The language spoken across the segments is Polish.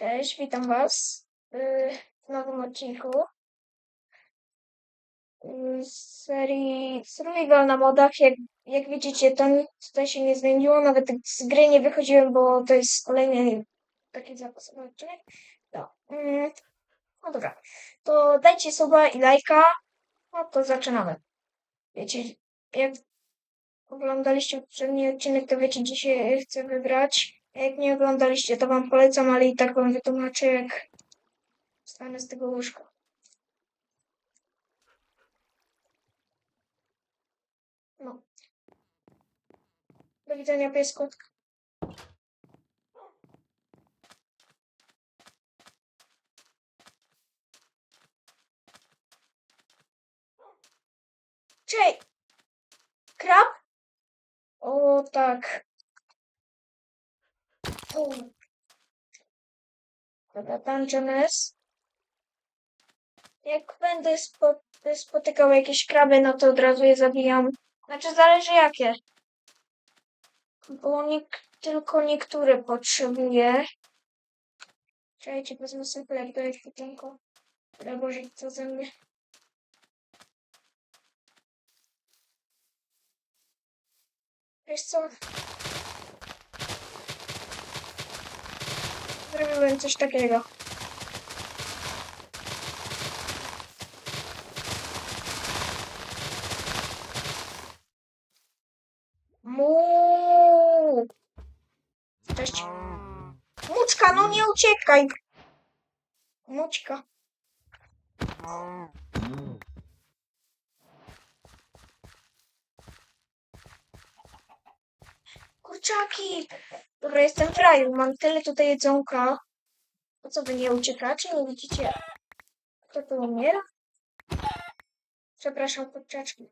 Cześć, witam Was y, w nowym odcinku y, z serii Survival na modach. Jak, jak widzicie, to tutaj się nie zmieniło. Nawet z gry nie wychodziłem, bo to jest kolejny taki zapasowy odcinek. No, mm, no dobra, to dajcie suba i lajka. No to zaczynamy. Wiecie, jak oglądaliście poprzedni odcinek, to wiecie, dzisiaj chcę Jak nie oglądaliście, to wam polecam, ale i tak wam wytłumaczę, jak wstanę z tego łóżka. No. Do widzenia, piesku. Czej! Krab? O, tak. O. Dobra, dungeon jest. Jak będę spo, spotykał jakieś kraby, no to od razu je zabijam. Znaczy, zależy jakie. Bo tylko niektóre potrzebuję. Czekajcie, wezmę sobie chleb do ekwipunku. Boże, co ze mnie. Wiesz co? Zrobiłem coś takiego. Mu. Cześć. Muczka, no nie uciekaj. Muczka. Kurczaki. Dobra, jestem w raju. Mam tyle tutaj jedzonka. Po co wy nie uciekacie? Nie widzicie? Kto tu umiera? Przepraszam, kurczaczki.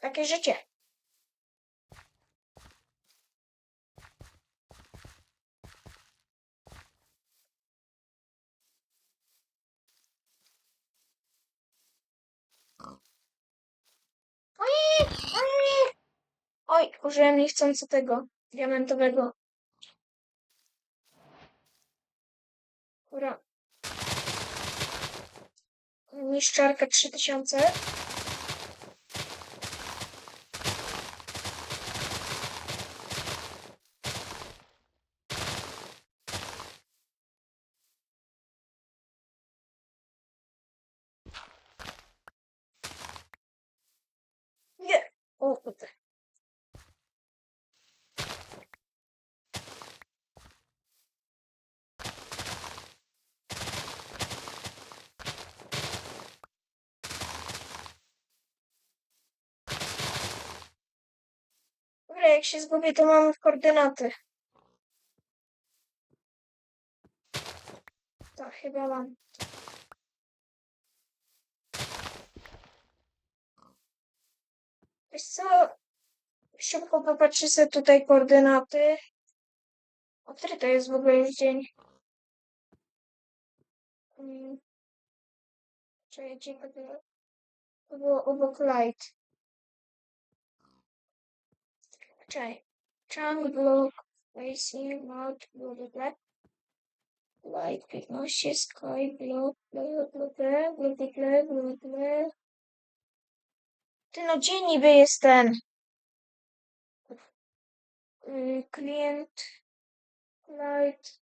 Takie życie. Oj, oj, oj, użyłem niechcący tego diamentowego. Dobra. Niszczarka 3000. Nie. O kurde. Dobra, jak się zgubię, to mam koordynaty. Tak, chyba mam. Wiesz co? Szybko popatrzę sobie tutaj koordynaty. O który to jest w ogóle już dzień? Hmm. Czekaj, dzień to było obok light try. Trump look facing out blah blah. Light pignosie, sky blue, blue, blue, blue, blue, blue, blue, blue. Ty no gdzie niby jest ten y, klient light?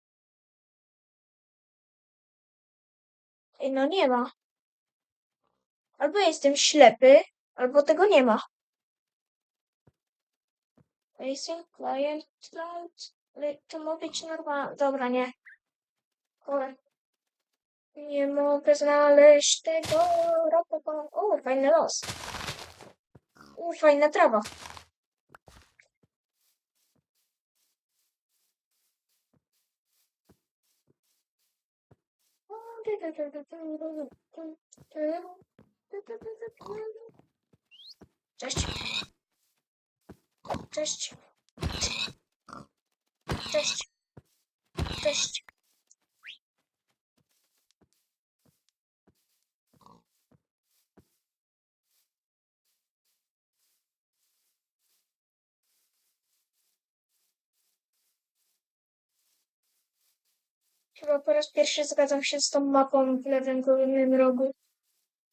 No nie ma. Albo jestem ślepy, albo tego nie ma. Facing, client, light. Ale to ma być normalne. Dobra, nie. Kurde. Nie mogę znaleźć tego. Rapapa. O, fajny los. U, fajna trawa. Cześć. Cześć. Cześć. Cześć. Chyba po raz pierwszy zgadzam się z tą mapą w lewym górnym rogu.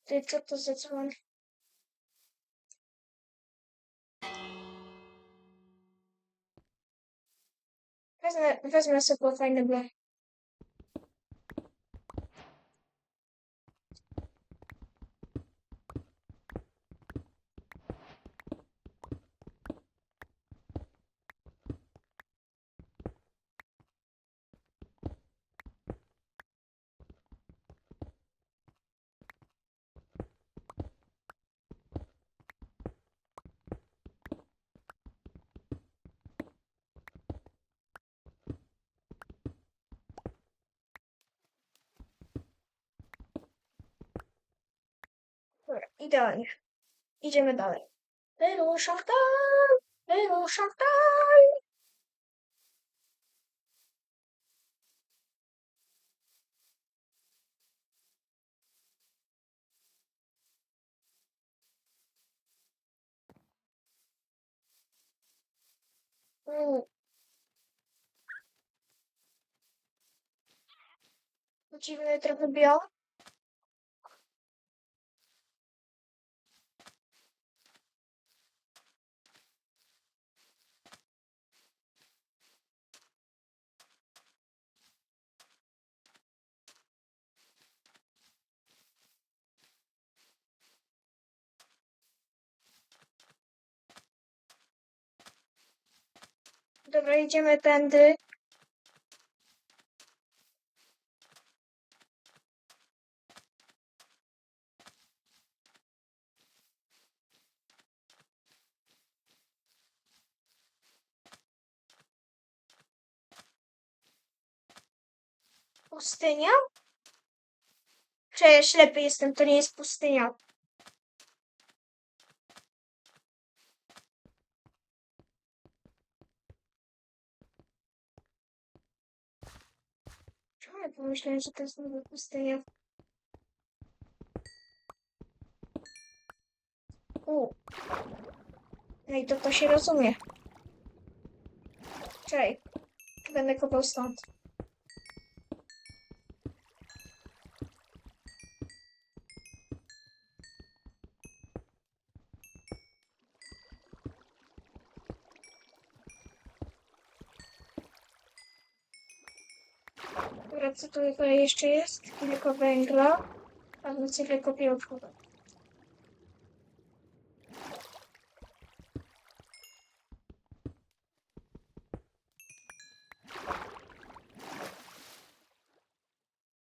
Ty, co to za dzwon? Wezmę, wezmę sobie fajny blok. Dobra, idealnie. Idziemy dalej. Wyruszam tam! Wyruszam tam! Mm. Dziwny trochę biał. Dobra, idziemy tędy. Pustynia? Ja ślepy jestem, to nie jest pustynia. Czemu ja pomyślałem, że to jest nowa pustynia? U. No i to to się rozumie. Czekaj. Będę kopał stąd. Co tu jeszcze jest? Kilka węgla. A więc tyle kopię odchodzę.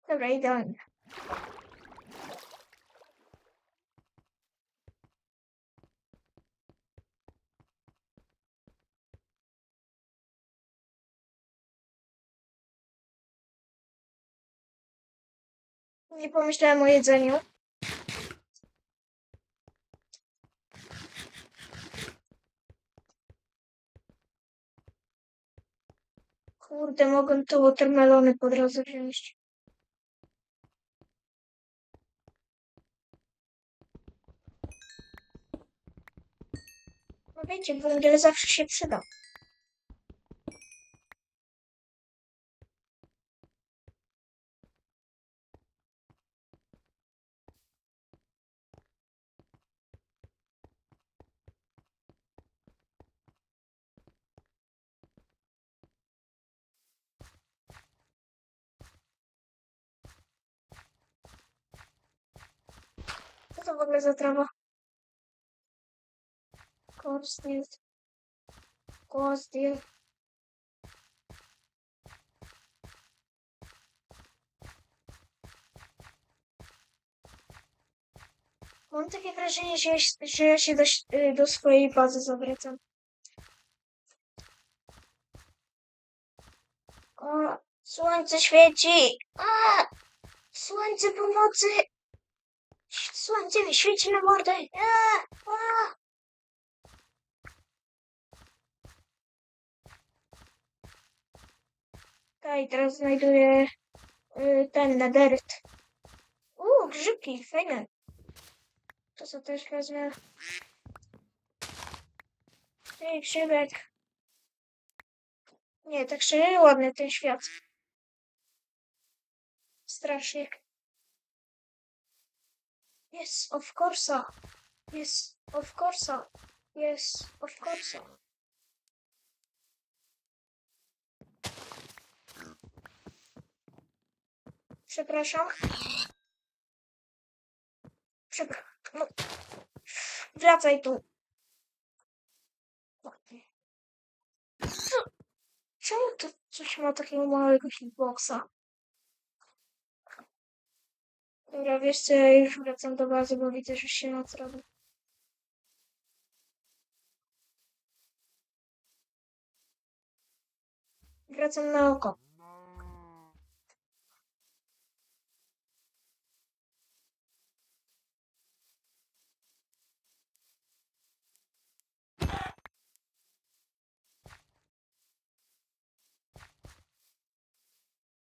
Dobra, idealnie. Nie pomyślałem o jedzeniu. Kurde, mogę tu watermelony po drodze wziąć. No wiecie, węgiel zawsze się przyda. Ogóle za trawa? Kostil. Kostil. Mam takie wrażenie, że ja, się- że ja się do, y, do swojej bazy zawracam. O, słońce świeci! A! Słońce pomocy! Słońce mi świeci na mordę! I teraz znajduję y, ten nederyt. Uuu, grzybki, fajne. To co też wezmę. Ej, grzybek. Nie, tak szczerze ładny ten świat. Strasznie. Yes, of course. Yes, of course. Yes, of course. Przepraszam. Przepraszam. No. Wracaj tu. Czemu to coś ma takiego małego hitboxa? Dobra, wiesz co, ja już wracam do bazy, bo widzę, że się noc robi. Wracam na oko.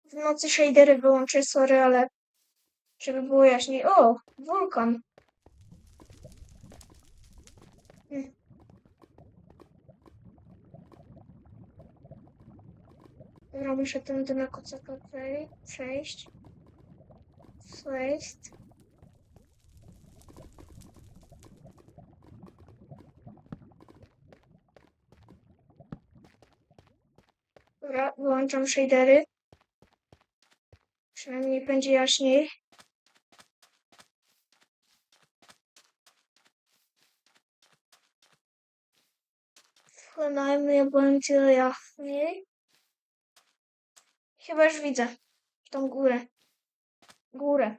W nocy shadery wyłączę, sorry, ale żeby było jaśniej. O, wulkan. Hmm. Dobra, muszę tędy na kocaka przej- przejść. Przejść. Dobra, wyłączam shadery. Przynajmniej będzie jaśniej. Przynajmniej będzie jaśniej. Chyba już widzę tą górę. Górę.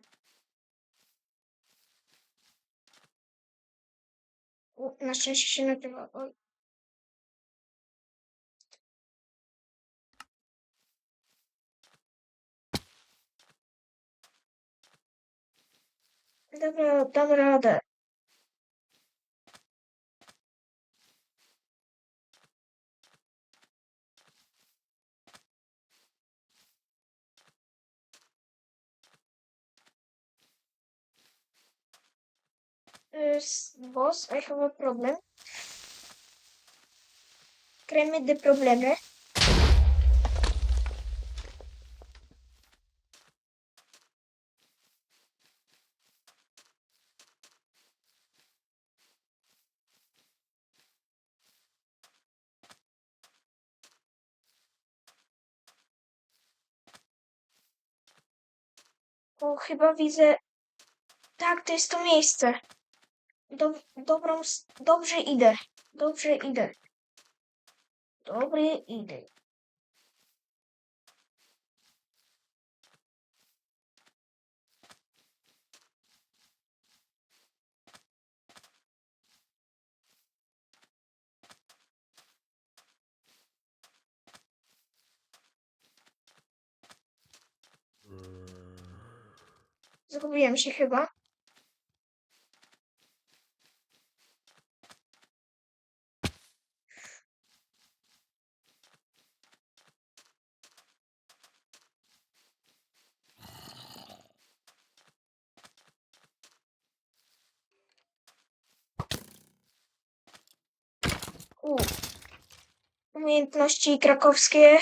U, na szczęście się nagrywa. Oj. Dobra, dam radę. Yes, boss, I have a problem. Créeme de problemy. O, chyba widzę. Tak, to jest to miejsce. Dob dobrą, dobrze idę. Dobrze idę. Dobry idę. Zgubiłem się chyba. U. Umiejętności krakowskie.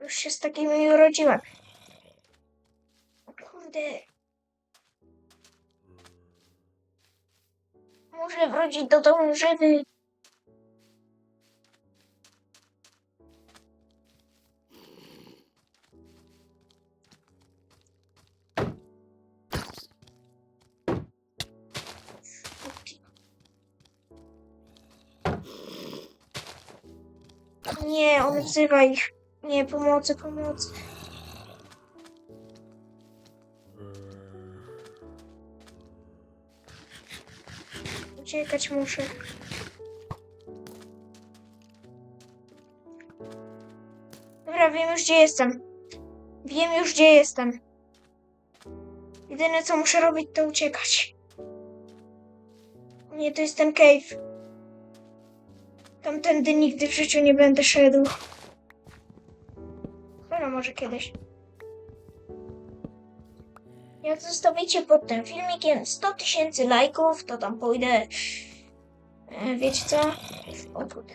Już się z takimi urodziłem. O Kurde. Muszę wrócić do domu żywy. Nie, on wzywa ich. Nie, pomocy, pomocy. Uciekać muszę. Dobra, wiem już gdzie jestem. Wiem już gdzie jestem. Jedyne co muszę robić to uciekać. Nie, to jest ten cave. Tamtędy nigdy w życiu nie będę szedł. Cholera, może kiedyś. Jak zostawicie pod tym filmikiem 100 tysięcy lajków, to tam pójdę. E, wiecie co? W obrót.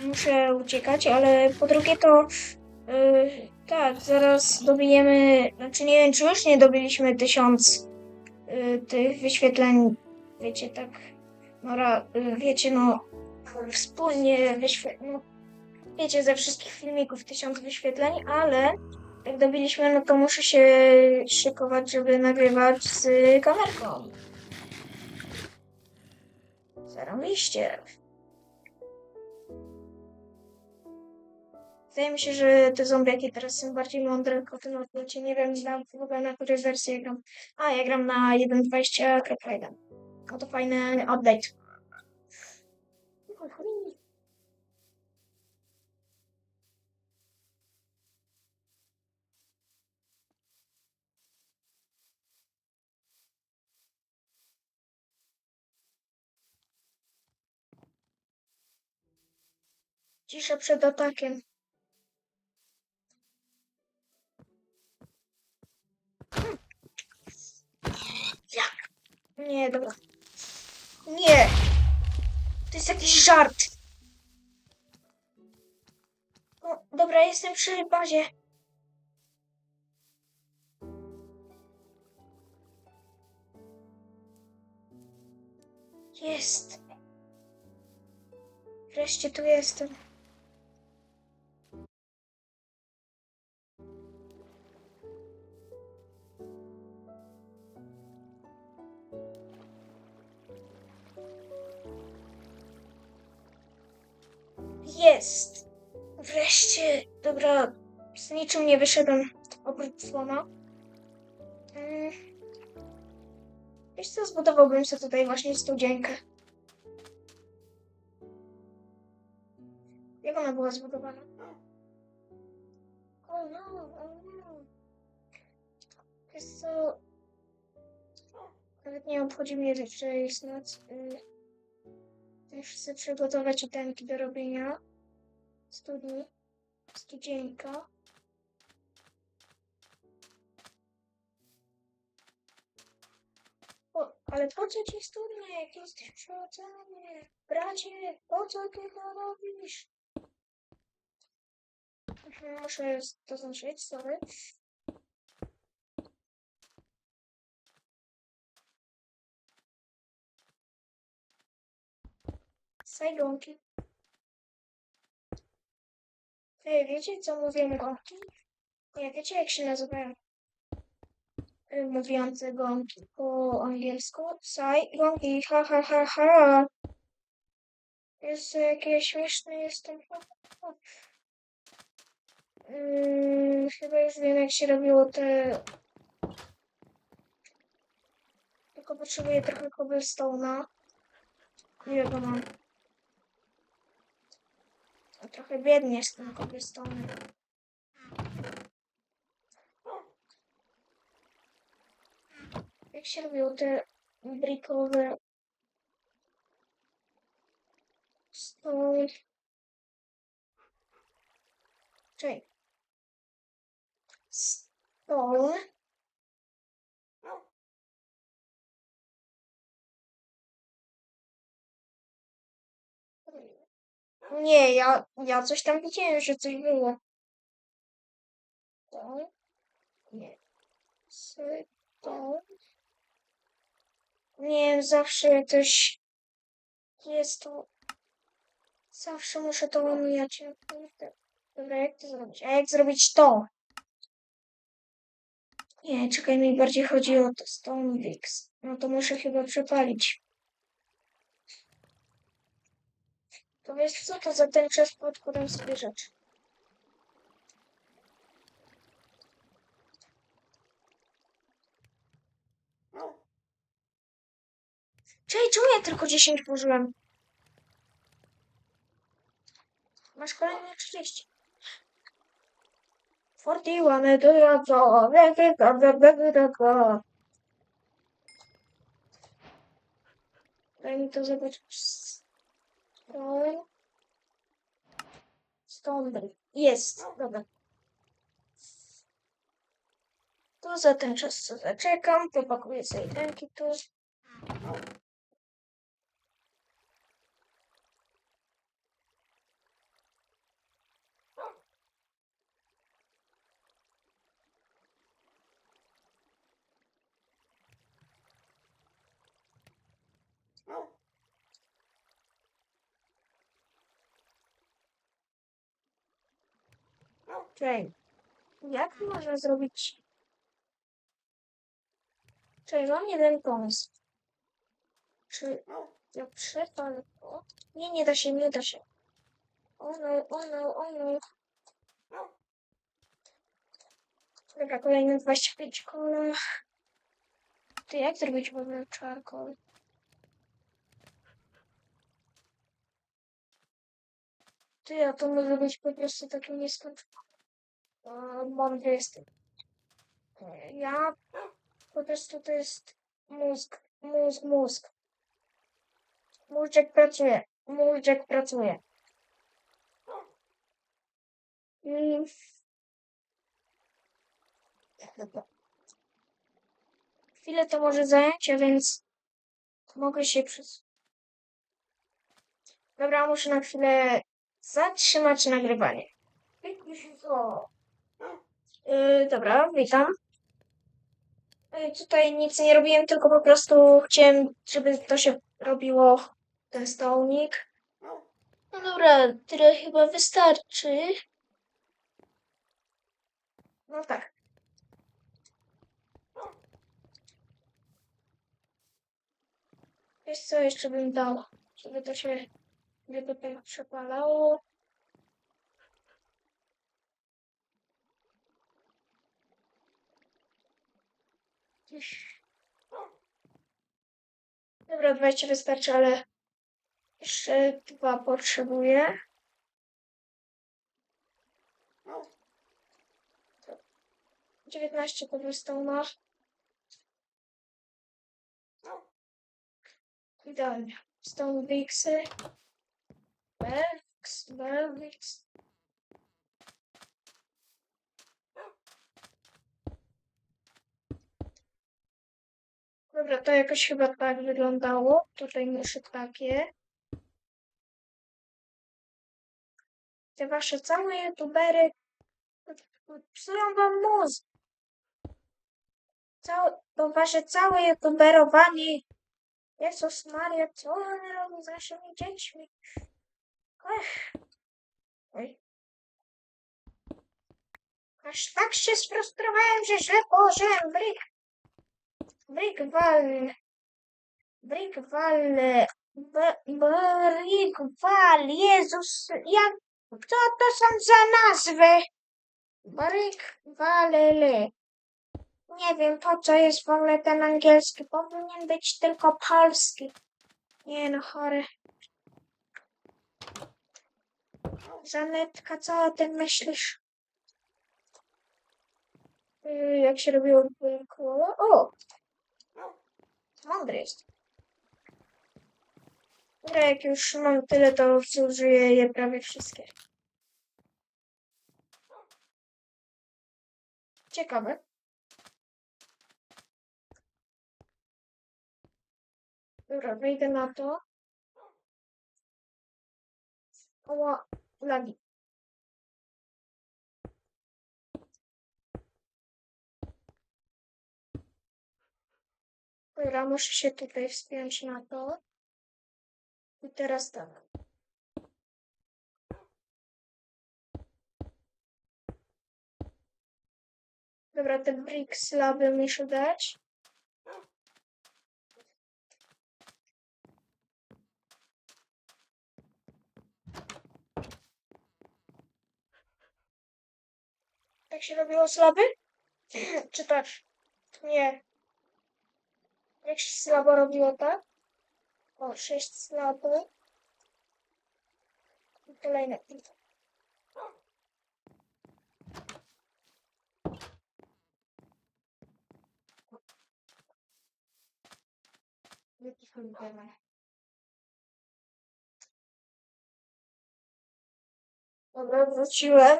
Muszę uciekać, ale po drugie to. Yy, tak, zaraz dobijemy. Znaczy nie wiem, czy już nie dobiliśmy tysiąc tych wyświetleń, wiecie, tak, no, yy, wiecie, no, wspólnie wyświetleń, no, wiecie, ze wszystkich filmików tysiąc wyświetleń, ale jak dobiliśmy, no to muszę się szykować, żeby nagrywać z kamerką. Zarobiście. Wydaje mi się, że te zombiaki teraz są bardziej mądre o tym odwrócie. Nie wiem na, w ogóle na której wersji ja gram. A, ja gram na 1.20.1. No to fajny update. Cisza przed atakiem. Nie, dobra. Nie! To jest jakiś żart. O, dobra, jestem przy bazie. Jest. Wreszcie tu jestem. Niczym nie wyszedłem oprócz słona. Mm. Wiesz co, zbudowałbym sobie tutaj właśnie studzienkę. Jak ona była zbudowana? O no, o no. Wiesz co... Nawet nie obchodzi mnie, że jest noc. Y... Już chcę przygotować itemki do robienia. Studni. Studzienka. Ale po co ci studnie, jak jesteś przy oceanie? Bracie, po co ty to robisz? Muszę to zaznaczyć, sorry. Sajgonki. Ej, wiecie co mówią gonki? Nie, wiecie jak się nazywają y, mówiące gonki po angielsku? Sajgonki, ha ha ha ha. Jest jakieś śmieszne jestem. Mm, chyba już wiem jak się robiło te... Tylko potrzebuję trochę cobblestone'a. Ile go mam? Trochę biednie z tym cobblestone'em. Jak się robiło te brickowe stone? Czekaj. Stone. Nie, ja, ja coś tam widziałem, że coś było. To? Nie. To? Nie wiem, zawsze coś jest to. Zawsze muszę to omijać. Dobra, jak to zrobić? A jak zrobić to? Nie, czekaj, mi bardziej chodzi o to Stone Wix. No to muszę chyba przepalić. To wiesz co to za ten czas, pod którym sobie rzecz? Czekaj, czemu ja tylko 10 włożyłem? Masz kolejne 30. 41, to ja co? Daj mi to zobaczyć. Stone. Stone. Jest, dobra. To za ten czas co zaczekam, popakuję sobie ręki tu. Czekaj. Jak można zrobić... Czekaj, mam jeden pomysł. Czy ja przepal... O, nie, nie da się, nie da się. O no, o no, o no. Dobra, kolejne 25 kola. Ty jak zrobić w ogóle czarkol? Ty, a to może być po prostu taki nieskończony. Mądry jestem. Ja po prostu to jest mózg, mózg, mózg. Mózg pracuje, mózg pracuje. I... Chwilę to może zająć, a więc mogę się przez... Dobra, muszę na chwilę zatrzymać nagrywanie. O. Yy, dobra, witam. Yy, tutaj nic nie robiłem, tylko po prostu chciałem, żeby to się robiło, ten stołnik. No dobra, tyle chyba wystarczy. No tak. Wiesz co jeszcze bym dał, żeby to się, żeby to tak przepalało. Dobra, 20 wystarczy, ale jeszcze dwa potrzebuję. Dziewiętnaście cobblestone. Idealnie. Stone Brixy. Belix, Belix. Dobra, to jakoś chyba tak wyglądało. Tutaj muszę takie. Te wasze całe youtubery psują wam mózg. Całe, to wasze całe youtuberowanie. Jezus Maria, co one robią z naszymi dziećmi? Ech. Oj. Aż tak się sfrustrowałem, że źle położyłem brik. Brick Wall. Brick Wall. B- Brick Wall. Jezus, jak, co to są za nazwy? Brick Wall. Nie wiem, po co jest w ogóle ten angielski. Powinien być tylko polski. Nie no, chory. Zanetka, co o tym myślisz? Yy, Jak się robiło koło? O! Mądry jest. Dobra, jak już mam tyle, to zużyję je prawie wszystkie. Ciekawe. Dobra, wejdę na to. Oła, lagi. Dobra, muszę się tutaj wspiąć na to. I teraz tak. Dobra, te brick slaby muszę dać. Jak się robiło slaby? Czy tak? Nie. Jak się slabo robiło, tak? O, sześć slaby. I kolejne. Jaki cholera. Dobra, wróciłem.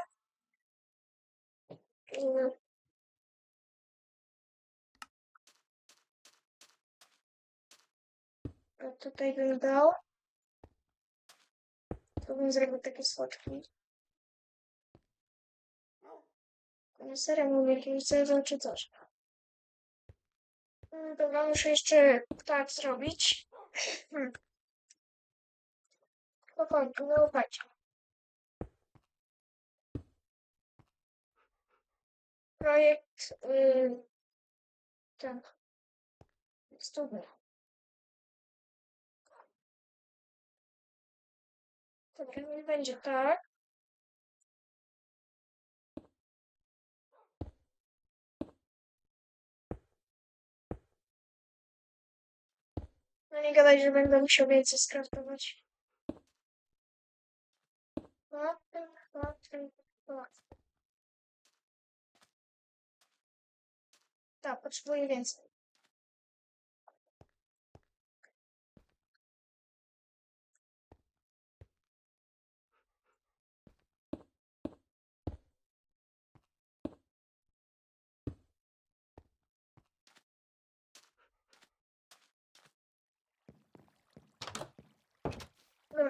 A tutaj bym dał. To bym zrobił takie słodki. Na serio mam jakieś zero czy coś. Mm, Dobra, muszę jeszcze tak zrobić. Hmm. Spokojnie, nie ufajcie. projekt y, ten studnia. Dobra, nie będzie tak. No nie gadaj, że będę musiał więcej skraftować. Łapy, łapy, łapy. Tak, potrzebuję więcej.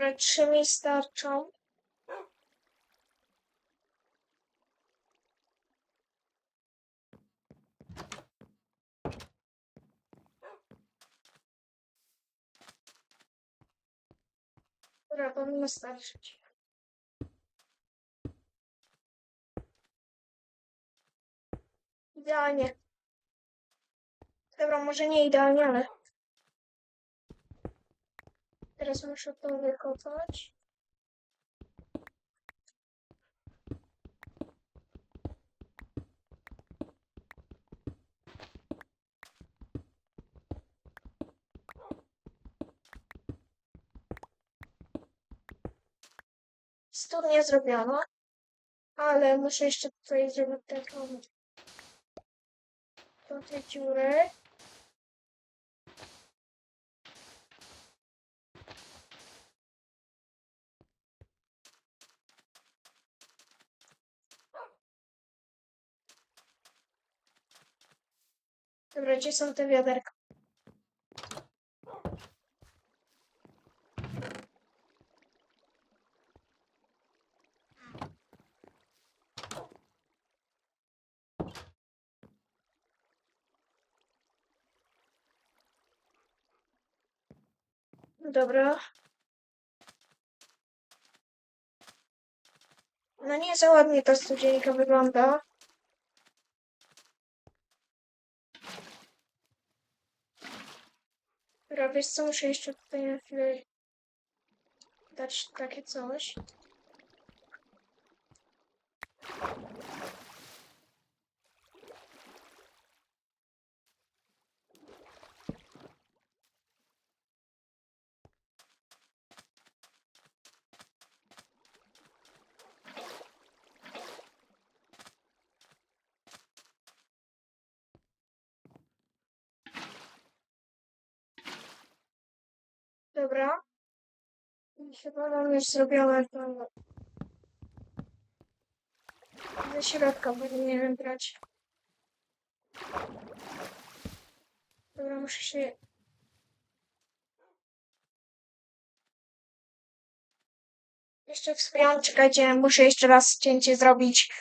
Dobra, trzy mi starczą. Dobra, powinno starczyć. Idealnie. Dobra, może nie idealnie, ale... Teraz muszę to wykopać. Studnię zrobiono, ale muszę jeszcze tutaj zrobić taką tutaj dziurę. Dobra, gdzie są te wiaderka? Dobra. No nie za ładnie ta studzienka wygląda. Dobra, wiesz co, muszę jeszcze tutaj na chwilę dać takie coś. Dobra. I Chyba mam już zrobione to ze środka powinienem brać. Dobra, muszę się... Jeszcze wspomniałam, czekajcie, muszę jeszcze raz cięcie zrobić.